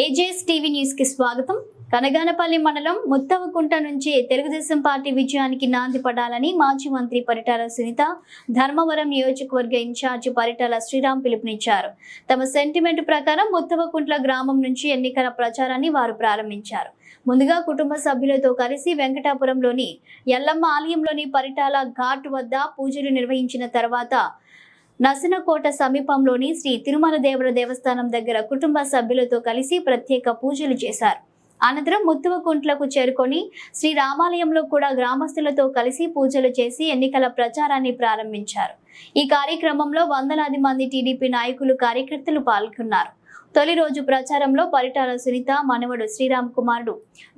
AJS TV న్యూస్కి స్వాగతం. కనగానపల్లి మండలం ముత్తవకుంట నుంచి తెలుగుదేశం పార్టీ విజయానికి నాంది పడాలని మాజీ మంత్రి పరిటాల సునీత ధర్మవరం నియోజకవర్గ ఇన్ఛార్జి పరిటాల శ్రీరామ్ పిలుపునిచ్చారు. తమ సెంటిమెంట్ ప్రకారం ముత్తవకుంట్ల గ్రామం నుంచి ఎన్నికల ప్రచారాన్ని వారు ప్రారంభించారు. ముందుగా కుటుంబ సభ్యులతో కలిసి వెంకటాపురంలోని ఎల్లమ్మ ఆలయంలోని పరిటాల ఘాట్ వద్ద పూజలు నిర్వహించిన తర్వాత నసనకోట సమీపంలోని శ్రీ తిరుమల దేవర దేవస్థానం దగ్గర కుటుంబ సభ్యులతో కలిసి ప్రత్యేక పూజలు చేశారు. అనంతరం ముత్తువకుంట్లకు చేరుకొని శ్రీ రామాలయంలో కూడా గ్రామస్తులతో కలిసి పూజలు చేసి ఎన్నికల ప్రచారాన్ని ప్రారంభించారు. ఈ కార్యక్రమంలో వందలాది మంది టీడీపీ నాయకులు కార్యకర్తలు పాల్గొన్నారు. తొలి రోజు ప్రచారంలో పరిటాల సునీత మనవడు శ్రీరామ్ కుమారుడు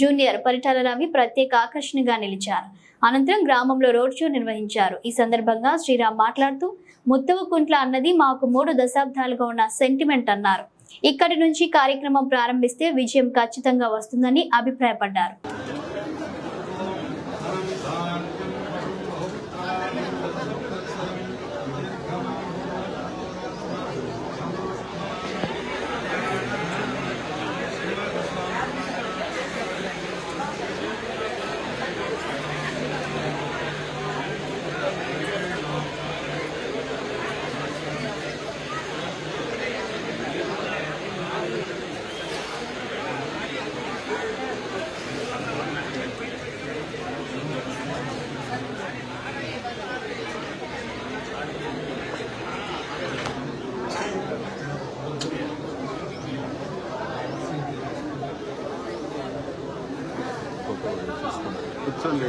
జూనియర్ పరిటాల రవి ప్రత్యేక ఆకర్షణగా నిలిచారు. అనంతరం గ్రామంలో రోడ్ షో నిర్వహించారు. ఈ సందర్భంగా శ్రీరామ్ మాట్లాడుతూ ముత్తవకుంట్ల అన్నది మాకు మూడు దశాబ్దాలుగా ఉన్న సెంటిమెంట్ అన్నారు. ఇక్కడి నుంచి కార్యక్రమం ప్రారంభిస్తే విజయం ఖచ్చితంగా వస్తుందని అభిప్రాయపడ్డారు. కొంచెం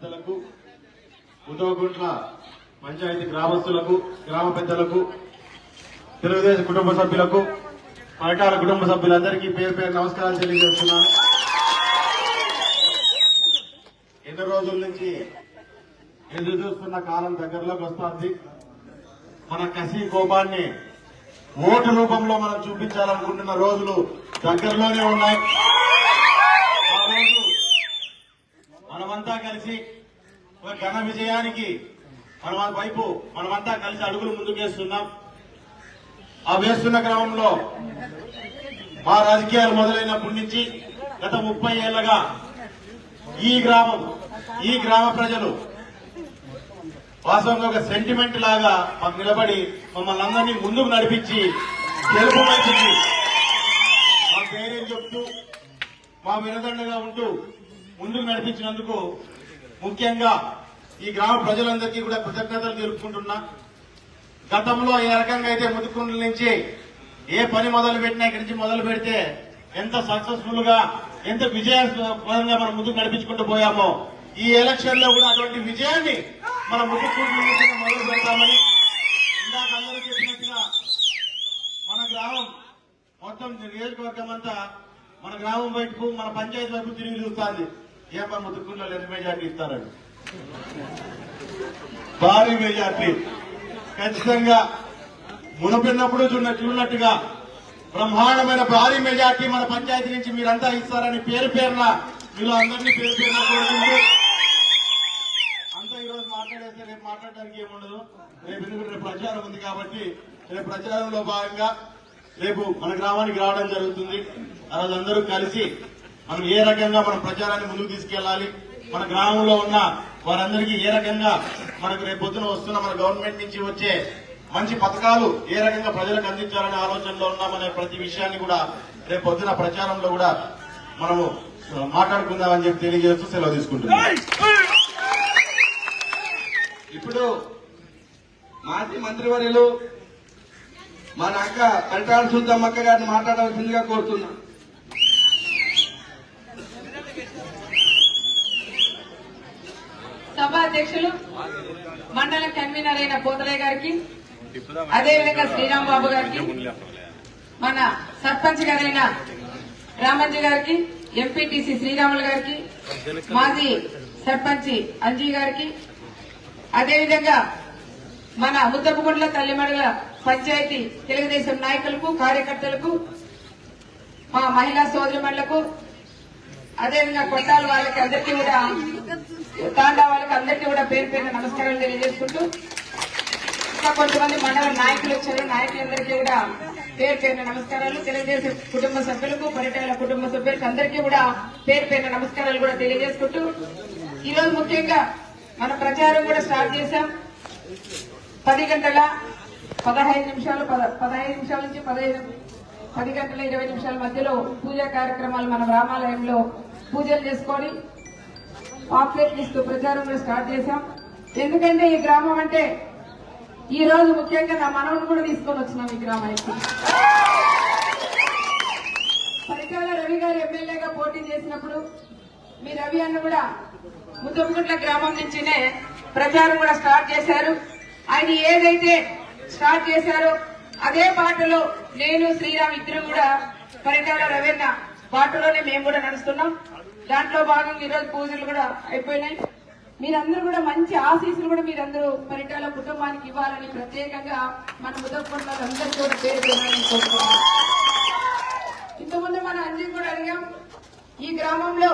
పెద్దలకు ఉదవగుంట్ల పంచాయతీ గ్రామస్తులకు గ్రామ పెద్దలకు తెలుగుదేశం కుటుంబ సభ్యులకు పరకాల కుటుంబ సభ్యులందరికీ పేరు పేరు నమస్కారాలు తెలియజేస్తున్నాను. ఎన్ని రోజుల నుంచి ఎదురు చూస్తున్న కాలం దగ్గరలోకి వస్తుంది. మన కసి కోపాన్ని ఓటు రూపంలో మనం చూపించాలనుకుంటున్న రోజులు దగ్గరలోనే ఉన్నాయి ఆ రోజు మనమంతా కలిసి ఒక ఘన విజయానికి మన వైపు మనమంతా కలిసి అడుగులు ముందుకేస్తున్నాం ఆ వేస్తున్న క్రమంలో మా రాజకీయాలు మొదలైనప్పటి నుంచి గత ముప్పై ఏళ్ళుగా ఈ గ్రామం ఈ గ్రామ ప్రజలు వాస్తవంగా ఒక సెంటిమెంట్ లాగా మాకు నిలబడి మమ్మల్ని అందరినీ ముందుకు నడిపించి తెలుపు మంచిది. మా పేరేం చెప్తూ మా వినదండగా ఉంటూ ముందుకు నడిపించినందుకు ముఖ్యంగా ఈ గ్రామ ప్రజలందరికీ కూడా కృతజ్ఞతలు తెలుపుకుంటున్నా. గతంలో ఏ రకంగా అయితే ముదుకుండ్ల నుంచి ఏ పని మొదలు పెట్టినా ఇక్కడి నుంచి మొదలు పెడితే ఎంత సక్సెస్ఫుల్గా ఎంత విజయపరంగా మనం ముందుకు నడిపించుకుంటూ పోయామో ఈ ఎలక్షన్లో కూడా అటువంటి విజయాన్ని మన ముదుకుండ్ల నుంచి మొదలు పెడతామని ఇందాక అందరూ చెప్పినట్టుగా మన గ్రామం మొత్తం నియోజకవర్గం అంతా మన గ్రామం వైపు మన పంచాయతీ వైపు తిరిగి చూస్తుంది. ఏమో ముదుకుండ్లలో ఎంత మెజార్టీ ఇస్తారండి భారీ మెజార్టీ. ఖచ్చితంగా మునపిన్నప్పుడు చూడ చూడనట్టుగా బ్రహ్మాండమైన భారీ మెజార్టీ మన పంచాయతీ నుంచి మీరంతా ఇస్తారని పేరు పేరున మీరు అందరినీ పేరు పేరున కోరుకుంటూ అంతా ఈరోజు మాట్లాడేస్తే రేపు మాట్లాడడానికి ఏముండదు. రేపు ఎందుకంటే రేపు ప్రచారం ఉంది కాబట్టి రేపు ప్రచారంలో భాగంగా రేపు మన గ్రామానికి రావడం జరుగుతుంది. ఆ రోజు అందరూ కలిసి మనం ఏ రకంగా మన ప్రచారాన్ని ముందుకు తీసుకెళ్ళాలి మన గ్రామంలో ఉన్న వారందరికీ ఏ రకంగా మనకు రేపు పొద్దున వస్తున్న మన గవర్నమెంట్ నుంచి వచ్చే మంచి పథకాలు ఏ రకంగా ప్రజలకు అందించాలనే ఆలోచనలో ఉన్నామనే ప్రతి విషయాన్ని కూడా రేపు పొద్దున ప్రచారంలో కూడా మనము మాట్లాడుకుందామని చెప్పి తెలియజేస్తూ సెలవు తీసుకుంటున్నాం. ఇప్పుడు మాజీ మంత్రివర్యులు మన అక్క పరిటాల సుద్దమ్మక్క గారిని మాట్లాడవలసిందిగా కోరుతున్నా. సభ అధ్యక్షులు మండల కన్వీనర్ అయిన పోతలయ్య గారికి అదేవిధంగా శ్రీరామ్ బాబు గారికి మన సర్పంచ్ గారైన రామంజీ గారికి ఎంపీటీసీ శ్రీరాములు గారికి మాజీ సర్పంచ్ అంజీ గారికి అదేవిధంగా మన ముద్దపుగుండ్ల తల్లిమడుల పంచాయతీ తెలుగుదేశం నాయకులకు కార్యకర్తలకు మా మహిళా సోదరిమణులకు అదేవిధంగా కొట్టాల వాళ్ళకి అందరికీ కూడా తాండా వాళ్ళకి అందరికీ కూడా పేరు పేరు నమస్కారాలు తెలియజేసుకుంటూ ఇంకా కొంతమంది మండల నాయకులు వచ్చారు. నాయకులందరికీ కూడా పేరు పేరున నమస్కారాలు తెలియజేసే కుటుంబ సభ్యులకు పర్యటన కుటుంబ సభ్యులకు అందరికీ కూడా పేరు పేరున నమస్కారాలు కూడా తెలియజేసుకుంటూ ఈరోజు ముఖ్యంగా మన ప్రచారం కూడా స్టార్ట్ చేశాం. పది గంటల పదహైదు నిమిషాలు పదహైదు నిమిషాల నుంచి పదహైదు పది గంటల ఇరవై నిమిషాల మధ్యలో పూజా కార్యక్రమాలు మన రామాలయంలో పూజలు చేసుకొని పాంప్లెట్ ఇస్తూ ప్రచారం కూడా స్టార్ట్ చేశాం. ఎందుకంటే ఈ గ్రామం అంటే ఈ రోజు ముఖ్యంగా నా మనవుని కూడా తీసుకొని వచ్చినాం ఈ గ్రామానికి. పరికాల రవి గారు ఎమ్మెల్యేగా పోటీ చేసినప్పుడు మీ రవి అన్న కూడా ముద్దపుగుట్ల గ్రామం నుంచినే ప్రచారం కూడా స్టార్ట్ చేశారు. ఆయన ఏదైతే స్టార్ట్ చేశారో అదే బాటలో నేను శ్రీరామ్ ఇద్దరు కూడా పరికాల రవీణ బాటలోనే మేము కూడా నడుస్తున్నాం. దాంట్లో భాగంగా ఈరోజు పూజలు కూడా అయిపోయినాయి. మీరందరూ కూడా మంచి ఆశీస్సులు కూడా మీరందరూ పరిటాల కుటుంబానికి ఇవ్వాలని ప్రత్యేకంగా మన ముద్దపుగుట్ల అందరికీ కూడా పేరు కోరుకుంటున్నాం. ఇంతకుముందు మన అంజీ కూడా అడిగాం ఈ గ్రామంలో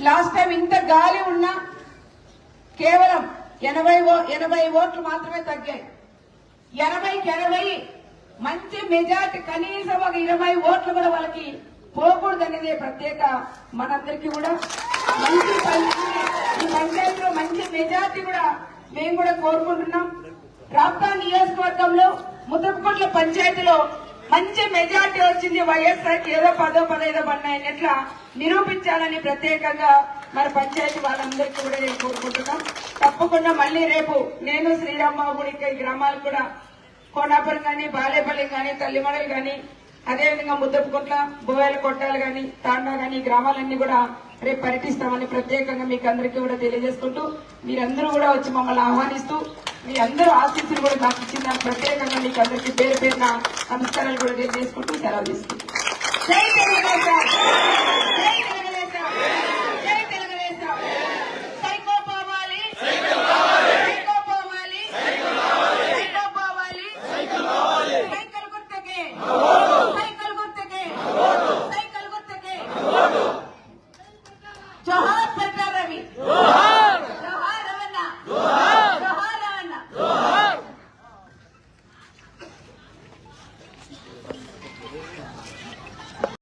లాస్ట్ టైం ఇంత గాలి ఉన్నా కేవలం ఎనభై ఓ- ఎనభై ఓట్లు మాత్రమే తగ్గాయి. ఎనభైకి ఎనభై మంచి మెజార్టీ కనీసం ఒక ఇరవై ఓట్లు కూడా వాళ్ళకి పోకూడదు అనేది ప్రత్యేక మనందరికీ కూడా. మంచి పంచాయతీ ఈ పంచాయతీలో మంచి మెజార్టీ కూడా మేము కూడా కోరుకుంటున్నాం. రాప్తా నియోజకవర్గంలో ముద్దపుకొట్ల పంచాయతీలో మంచి మెజార్టీ వచ్చింది. వైఎస్ఆర్కి ఏదో పదో పదైదో పడినాయని ఎట్లా నిరూపించాలని ప్రత్యేకంగా మన పంచాయతీ వాళ్ళందరికీ కూడా నేను కోరుకుంటున్నాం. తప్పకుండా మళ్ళీ రేపు నేను శ్రీరాంబాబు కూడా ఈ గ్రామాలు కూడా కోనాపురం కానీ బాలేపల్లి కానీ తల్లిమడలు కానీ అదేవిధంగా ముద్దపుకుంట్ల బోయాల కొట్టాలు కానీ తాండా కానీ గ్రామాలన్నీ కూడా రేపు పర్యటిస్తామని ప్రత్యేకంగా మీకు అందరికీ కూడా తెలియజేసుకుంటూ మీరందరూ కూడా వచ్చి మమ్మల్ని ఆహ్వానిస్తూ మీ అందరూ ఆశీస్సులు కూడా నాకు ఇచ్చిన ప్రత్యేకంగా మీకు అందరికీ పేరు పేరున నమస్కారాలు కూడా తెలియజేసుకుంటూ సెలవు తీసుకుంటాం